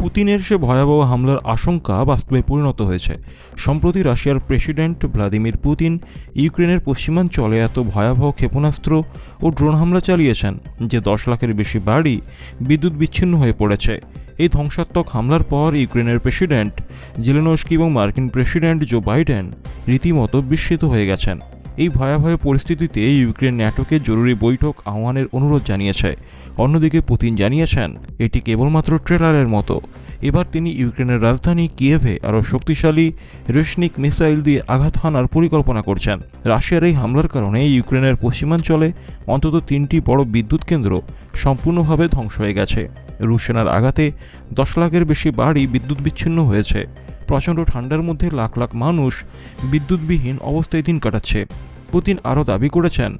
পুতিনের সে ভয়াবহ হামলার আশঙ্কা বাস্তবে পরিণত হয়েছে। সম্প্রতি রাশিয়ার প্রেসিডেন্ট ভ্লাদিমির পুতিন ইউক্রেনের পশ্চিমাঞ্চলে এত ভয়াবহ ক্ষেপণাস্ত্র ও ড্রোন হামলা চালিয়েছেন, যে দশ লাখের বেশি বাড়ি বিদ্যুৎ বিচ্ছিন্ন হয়ে পড়েছে। এই ধ্বংসাত্মক হামলার পর ইউক্রেনের প্রেসিডেন্ট জেলেনস্কি এবং মার্কিন প্রেসিডেন্ট জো বাইডেন রীতিমতো বিস্মিত হয়ে গেছেন। এই ভয়াবহ পরিস্থিতিতে ইউক্রেন ন্যাটোকে জরুরি বৈঠক আহ্বানের অনুরোধ জানিয়েছে। অন্যদিকে পুতিন জানিয়েছেন, এটি কেবলমাত্র ট্রেলারের মতো। এবার তিনি ইউক্রেনের রাজধানী কিয়েভে আরও শক্তিশালী রেশনিক মিসাইল দিয়ে আঘাত হানার পরিকল্পনা করছেন। রাশিয়ার এই হামলার কারণে ইউক্রেনের পশ্চিমাঞ্চলে অন্তত তিনটি বড় বিদ্যুৎ কেন্দ্র সম্পূর্ণভাবে ধ্বংস হয়ে গেছে। রুশ সেনার আঘাতে দশ লাখের বেশি বাড়ি বিদ্যুৎ বিচ্ছিন্ন হয়েছে। প্রচণ্ড ঠান্ডার মধ্যে লাখ লাখ মানুষ বিদ্যুৎবিহীন অবস্থায় দিন কাটাচ্ছে। পুতিন আরও দাবি করেছেন,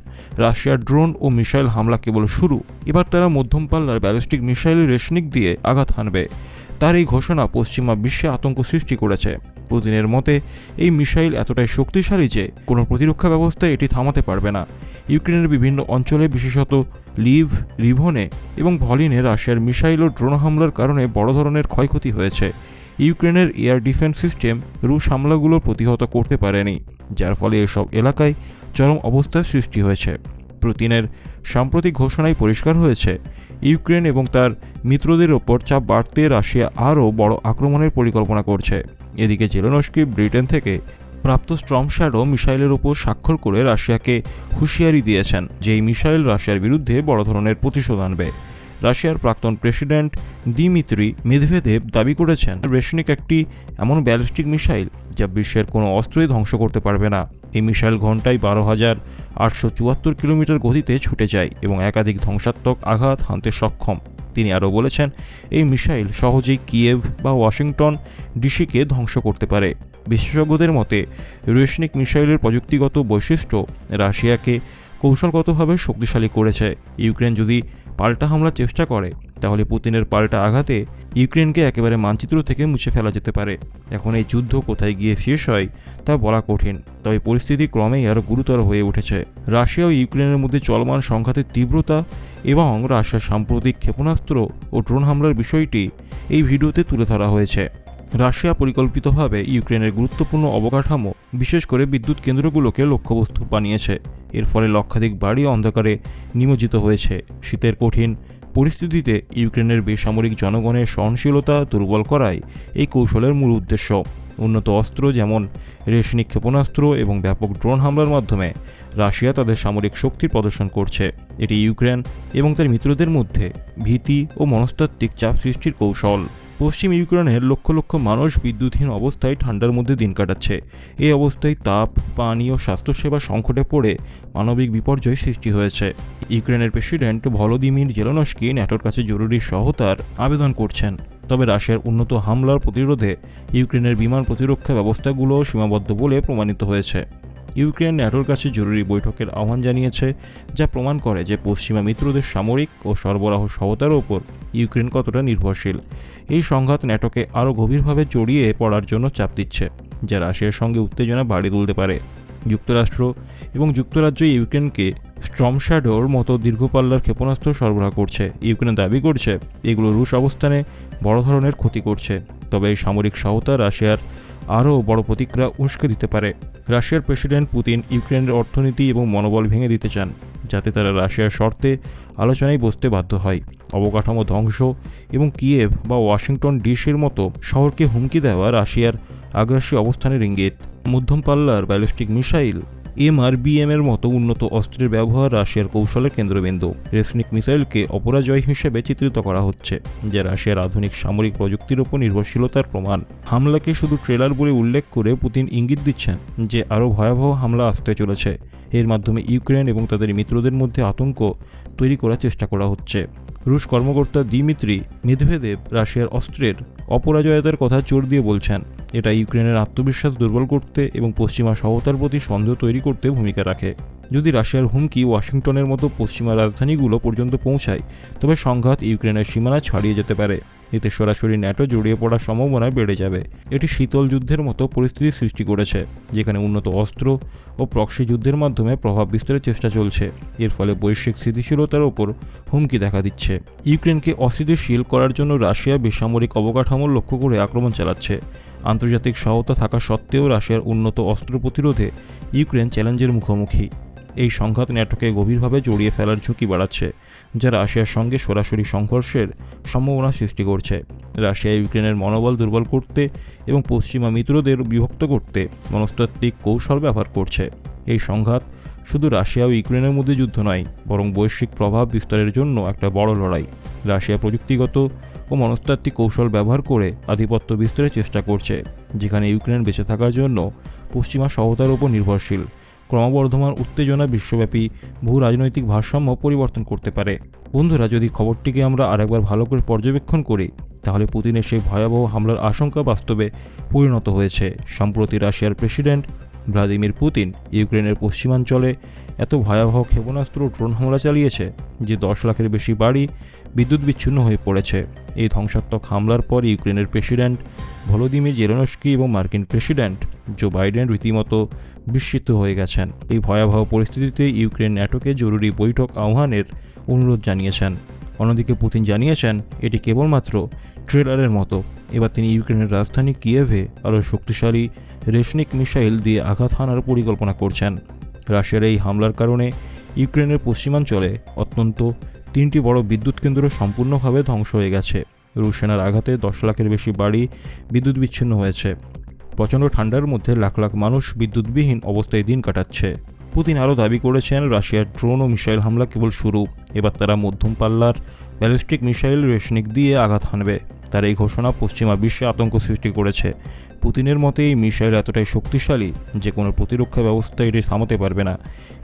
রাশিয়ার ড্রোন ও মিসাইল হামলা কেবল শুরু, এবার তারা মধ্যম পাল্লার ব্যালিস্টিক মিসাইল রেশনিক দিয়ে আঘাত হানবে। তার এই ঘোষণা পশ্চিমা বিশ্বে আতঙ্ক সৃষ্টি করেছে। পুতিনের মতে, এই মিসাইল এতটাই শক্তিশালী যে কোনো প্রতিরক্ষা ব্যবস্থা এটি থামাতে পারবে না। ইউক্রেনের বিভিন্ন অঞ্চলে, বিশেষত লিভ রিভনে এবং ভলিনে রাশিয়ার মিসাইল ও ড্রোন হামলার কারণে বড় ধরনের ক্ষয়ক্ষতি হয়েছে। ইউক্রেনের এয়ার ডিফেন্স সিস্টেম রুশ হামলাগুলো প্রতিহত করতে পারেনি, যার ফলে এসব এলাকায় চরম অবস্থার সৃষ্টি হয়েছে। পুতিনের সাম্প্রতিক ঘোষণায় পরিষ্কার হয়েছে, ইউক্রেন এবং তার মিত্রদের ওপর চাপ বাড়তে রাশিয়া আরও বড় আক্রমণের পরিকল্পনা করছে। এদিকে জেলেনস্কি ব্রিটেন থেকে প্রাপ্ত স্ট্রম শ্যাডো মিসাইলের ওপর স্বাক্ষর করে রাশিয়াকে হুঁশিয়ারি দিয়েছেন যে এই মিসাইল রাশিয়ার বিরুদ্ধে বড় ধরনের প্রতিশোধ আনবে। রাশিয়ার প্রাক্তন প্রেসিডেন্ট দিমিত্রি মেদভেদেব দাবি করেছেন রেশনিক একটি এমন ব্যালিস্টিক মিসাইল যা বিশ্বের কোনো অস্ত্রই ধ্বংস করতে পারবে না। এই মিসাইল ঘন্টায় বারো হাজার আটশো চুয়াত্তর কিলোমিটার গতিতে ছুটে যায় এবং একাধিক ধ্বংসাত্মক আঘাত হানতে সক্ষম। তিনি আরও বলেছেন, এই মিসাইল সহজেই কিয়েভ বা ওয়াশিংটন ডিসিকে ধ্বংস করতে পারে। বিশেষজ্ঞদের মতে রেশনিক মিসাইলের প্রযুক্তিগত বৈশিষ্ট্য রাশিয়াকে কৌশলগতভাবে শক্তিশালী করেছে। ইউক্রেন যদি পাল্টা হামলার চেষ্টা করে, তাহলে পুতিনের পাল্টা আঘাতে ইউক্রেনকে একেবারে মানচিত্র থেকে মুছে ফেলা যেতে পারে। এখন এই যুদ্ধ কোথায় গিয়ে শেষ হয়, তা বলা কঠিন, তবে পরিস্থিতি ক্রমেই আরও গুরুতর হয়ে উঠেছে। রাশিয়া ও ইউক্রেনের মধ্যে চলমান সংঘাতের তীব্রতা এবং রাশিয়ার সাম্প্রতিক ক্ষেপণাস্ত্র ও ড্রোন হামলার বিষয়টি এই ভিডিওতে তুলে ধরা হয়েছে। রাশিয়া পরিকল্পিতভাবে ইউক্রেনের গুরুত্বপূর্ণ অবকাঠামো, বিশেষ করে বিদ্যুৎ কেন্দ্রগুলোকে লক্ষ্যবস্তু বানিয়েছে। এর ফলে লক্ষাধিক বাড়ি অন্ধকারে নিমজ্জিত হয়েছে। শীতের কঠিন পরিস্থিতিতে ইউক্রেনের বেসামরিক জনগণের সহনশীলতা দুর্বল করাই এই কৌশলের মূল উদ্দেশ্য। উন্নত অস্ত্র যেমন রেশনিক ক্ষেপণাস্ত্র এবং ব্যাপক ড্রোন হামলার মাধ্যমে রাশিয়া তাদের সামরিক শক্তির প্রদর্শন করছে। এটি ইউক্রেন এবং তার মিত্রদের মধ্যে ভীতি ও মনস্তাত্ত্বিক চাপ সৃষ্টির কৌশল। পশ্চিম ইউক্রেনের লক্ষ লক্ষ মানুষ বিদ্যুৎহীন অবস্থায় ঠান্ডার মধ্যে দিন কাটাচ্ছে। এই অবস্থায় তাপ, পানি ও স্বাস্থ্যসেবা সংকটে পড়ে মানবিক বিপর্যয় সৃষ্টি হয়েছে। ইউক্রেনের প্রেসিডেন্ট ভলোদিমির জেলনস্কি ন্যাটোর কাছে জরুরি সহতার আবেদন করছেন। তবে রাশিয়ার উন্নত হামলার প্রতিরোধে ইউক্রেনের বিমান প্রতিরক্ষা ব্যবস্থাগুলো সীমাবদ্ধ বলে প্রমাণিত হয়েছে। ইউক্রেন ন্যাটোর কাছে জরুরি বৈঠকের আহ্বান জানিয়েছে, যা প্রমাণ করে যে পশ্চিমা মিত্রদের সামরিক ও সরবরাহ সহায়তার ওপর ইউক্রেন কতটা নির্ভরশীল। এই সংঘাত ন্যাটোকে আরও গভীরভাবে জড়িয়ে পড়ার জন্য চাপ দিচ্ছে, যা রাশিয়ার সঙ্গে উত্তেজনা বাড়িয়ে তুলতে পারে। যুক্তরাষ্ট্র এবং যুক্তরাজ্য ইউক্রেনকে স্ট্রম শ্যাডোর মতো দীর্ঘপাল্লার ক্ষেপণাস্ত্র সরবরাহ করছে। ইউক্রেন দাবি করছে, এগুলো রুশ অবস্থানে বড় ধরনের ক্ষতি করছে, তবে এই সামরিক সহায়তা রাশিয়ার আরও বড় প্রতিক্রিয়া উস্কে দিতে পারে। রাশিয়ার প্রেসিডেন্ট পুতিন ইউক্রেনের অর্থনীতি এবং মনোবল ভেঙে দিতে চান, যাতে তারা রাশিয়ার শর্তে আলোচনায় বসতে বাধ্য হয়। অবকাঠামো ধ্বংস এবং কিয়েভ বা ওয়াশিংটন ডিসির মতো শহরকে হুমকি দেওয়া রাশিয়ার আগ্রাসী অবস্থানের ইঙ্গিত। মধ্যম পাল্লার ব্যালিস্টিক মিসাইল এমআরবিএম এর মতো উন্নত অস্ত্রের ব্যবহার রাশিয়ার কৌশলের কেন্দ্রবিন্দু। রেসনিক মিসাইলকে অপরাজয় হিসেবে চিত্রিত করা হচ্ছে, যা রাশিয়ার আধুনিক সামরিক প্রযুক্তির ওপর নির্ভরশীলতার প্রমাণ। হামলাকে শুধু ট্রেলার বলে উল্লেখ করে পুতিন ইঙ্গিত দিচ্ছেন যে, আরও ভয়াবহ হামলা আসতে চলেছে। এর মাধ্যমে ইউক্রেন এবং তাদের মিত্রদের মধ্যে আতঙ্ক তৈরি করার চেষ্টা করা হচ্ছে। রুশ কর্মকর্তা দিমিত্রি মেদভেদেব রাশিয়ার অস্ত্রের অপরাজয়তার কথা জোর দিয়ে বলছেন এটা ইউক্রেনের আত্মবিশ্বাস দুর্বল করতে এবং পশ্চিমা সহতার প্রতি সন্দেহ তৈরি করতে ভূমিকা রাখে। যদি রাশিয়ার হুমকি ওয়াশিংটনের মতো পশ্চিমা রাজধানীগুলো পর্যন্ত পৌঁছায়, তবে সংঘাত ইউক্রেনের সীমানা ছাড়িয়ে যেতে পারে। এতে সরাসরি ন্যাটো জড়িয়ে পড়ার সম্ভাবনা বেড়ে যাবে। এটি শীতল যুদ্ধের মতো পরিস্থিতি সৃষ্টি করেছে, যেখানে উন্নত অস্ত্র ও প্রক্সি যুদ্ধের মাধ্যমে প্রভাব বিস্তারের চেষ্টা চলছে। এর ফলে বৈশ্বিক স্থিতিশীলতার ওপর হুমকি দেখা দিচ্ছে। ইউক্রেনকে অস্থিতিশীল করার জন্য রাশিয়া বেসামরিক অবকাঠামো লক্ষ্য করে আক্রমণ চালাচ্ছে। আন্তর্জাতিক সহায়তা থাকা সত্ত্বেও রাশিয়ার উন্নত অস্ত্র প্রতিরোধে ইউক্রেন চ্যালেঞ্জের মুখোমুখি। এই সংঘাত ন্যাটোকে গভীরভাবে জড়িয়ে ফেলার ঝুঁকি বাড়াচ্ছে যা রাশিয়ার সঙ্গে সরাসরি সংঘর্ষের সম্ভাবনা সৃষ্টি করছে। রাশিয়া ইউক্রেনের মনোবল দুর্বল করতে এবং পশ্চিমা মিত্রদের বিভক্ত করতে মনস্তাত্ত্বিক কৌশল ব্যবহার করছে। এই সংঘাত শুধু রাশিয়া ও ইউক্রেনের মধ্যে যুদ্ধ নয়, বরং বৈশ্বিক প্রভাব বিস্তারের জন্য একটা বড় লড়াই। রাশিয়া প্রযুক্তিগত ও মনস্তাত্ত্বিক কৌশল ব্যবহার করে আধিপত্য বিস্তারের চেষ্টা করছে, যেখানে ইউক্রেন বেঁচে থাকার জন্য পশ্চিমা সহায়তার উপর নির্ভরশীল। ক্রমবর্ধমান উত্তেজনা বিশ্বব্যাপী ভূ রাজনৈতিক ভারসাম্য পরিবর্তন করতে পারে। বন্ধুরা, যদি খবরটিকে আমরা আরেকবার ভালো করে পর্যবেক্ষণ করি, তাহলে পুতিনের সেই ভয়াবহ হামলার আশঙ্কা বাস্তবে পরিণত হয়েছে। সম্প্রতি রাশিয়ার প্রেসিডেন্ট ভ্লাদিমির পুতিন ইউক্রেনের পশ্চিমাঞ্চলে এত ভয়াবহ ক্ষেপণাস্ত্র ড্রোন হামলা চালিয়েছে যে দশ লাখের বেশি বাড়ি বিদ্যুৎ বিচ্ছিন্ন হয়ে পড়েছে। এই ধ্বংসাত্মক হামলার পর ইউক্রেনের প্রেসিডেন্ট ভলোদিমির জেলেনস্কি এবং মার্কিন প্রেসিডেন্ট জো বাইডেন রীতিমতো বিস্মিত হয়ে গেছেন। এই ভয়াবহ পরিস্থিতিতে ইউক্রেন ন্যাটোকে জরুরি বৈঠক আহ্বানের অনুরোধ জানিয়েছেন। অন্যদিকে পুতিন জানিয়েছেন, এটি কেবলমাত্র ট্রেলারের মতো। এবার তিনি ইউক্রেনের রাজধানী কিয়েভে আরও শক্তিশালী রেশনিক মিসাইল দিয়ে আঘাত হানার পরিকল্পনা করছেন। রাশিয়ার এই হামলার কারণে ইউক্রেনের পশ্চিমাঞ্চলে অত্যন্ত তিনটি বড় বিদ্যুৎ কেন্দ্র সম্পূর্ণভাবে ধ্বংস হয়ে গেছে। রুশ সেনার আঘাতে দশ লাখের বেশি বাড়ি বিদ্যুৎ বিচ্ছিন্ন হয়েছে। প্রচণ্ড ঠান্ডার মধ্যে লাখ লাখ মানুষ বিদ্যুৎবিহীন অবস্থায় দিন কাটাচ্ছে। পুতিন আরও দাবি করেছেন, রাশিয়ার ড্রোন ও মিসাইল হামলা কেবল শুরু। এবার তারা মধ্যম পাল্লার ব্যালিস্টিক মিসাইল রেশনিক দিয়ে আঘাত হানবে। তার এই ঘোষণা পশ্চিমা বিশ্বে আতঙ্ক সৃষ্টি করেছে। পুতিনের মতে, এই মিসাইল এতটাই শক্তিশালী যে কোনো প্রতিরক্ষা ব্যবস্থা এটি থামাতে পারবে না।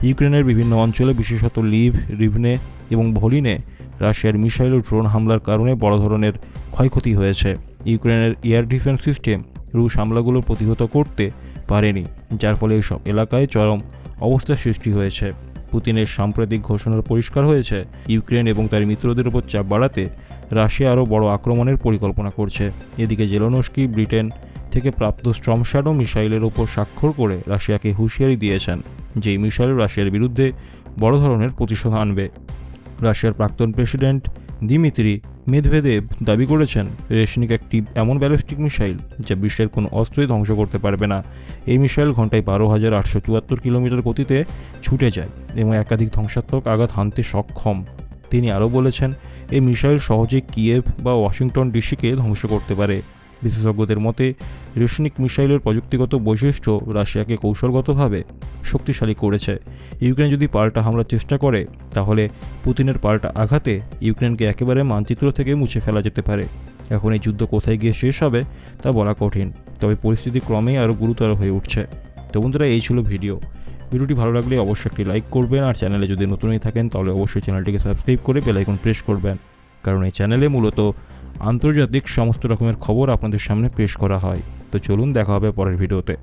ইউক্রেনের বিভিন্ন অঞ্চলে, বিশেষত লিভ, রিভনে এবং ভলিনে, রাশিয়ার মিসাইল ও ড্রোন হামলার কারণে বড় ধরনের ক্ষয়ক্ষতি হয়েছে। ইউক্রেনের এয়ার ডিফেন্স সিস্টেম রুশ হামলাগুলো প্রতিহত করতে পারেনি, যার ফলে এইসব এলাকায় চরম অবস্থার সৃষ্টি হয়েছে। পুতিনের সাম্প্রতিক ঘোষণার পরিষ্কার হয়েছে, ইউক্রেন এবং তার মিত্রদের উপর চাপ বাড়াতে রাশিয়া আরও বড় আক্রমণের পরিকল্পনা করছে। এদিকে জেলোনস্কি ব্রিটেন থেকে প্রাপ্ত স্ট্রমশ্যাডো মিসাইলের ওপর স্বাক্ষর করে রাশিয়াকে হুঁশিয়ারি দিয়েছেন যে মিসাইল রাশিয়ার বিরুদ্ধে বড় ধরনের প্রতিশোধ আনবে। রাশিয়ার প্রাক্তন প্রেসিডেন্ট দিমিত্রি মেদভেদেব দাবি করেছেন, রেশনিক একটি এমন ব্যালিস্টিক মিসাইল যা বিশ্বের কোনো অস্ত্রই ধ্বংস করতে পারবে না। এই মিসাইল ঘন্টায় বারো হাজার আটশো চুয়াত্তর কিলোমিটার গতিতে ছুটে যায় এবং একাধিক ধ্বংসাত্মক আঘাত হানতে সক্ষম। তিনি আরও বলেছেন, এই মিসাইল সহজে কিয়েভ বা ওয়াশিংটন ডিসিকে ধ্বংস করতে পারে। বিশেষজ্ঞদের মতে, রেশনিক মিসাইলের প্রযুক্তিগত বৈশিষ্ট্য রাশিয়াকে কৌশলগতভাবে শক্তিশালী করেছে। ইউক্রেন যদি পাল্টা হামলার চেষ্টা করে, তাহলে পুতিনের পাল্টা আঘাতে ইউক্রেনকে একেবারে মানচিত্র থেকে মুছে ফেলা যেতে পারে। এখন এই যুদ্ধ কোথায় গিয়ে শেষ হবে, তা বলা কঠিন, তবে পরিস্থিতি ক্রমেই আরও গুরুতর হয়ে উঠছে। তো বন্ধুরা, এই ছিল ভিডিও। ভিডিওটি ভালো লাগলে অবশ্যই একটি লাইক করবেন, আর চ্যানেলে যদি নতুন হয়ে থাকেন, তাহলে অবশ্যই চ্যানেলটিকে সাবস্ক্রাইব করে বেলাইকন প্রেস করবেন। কারণ এই চ্যানেলে মূলত আন্তর্জাতিক সমস্ত রকমের খবর আপনাদের সামনে পেশ করা হয়। তো চলুন দেখা হবে পরের ভিডিওতে।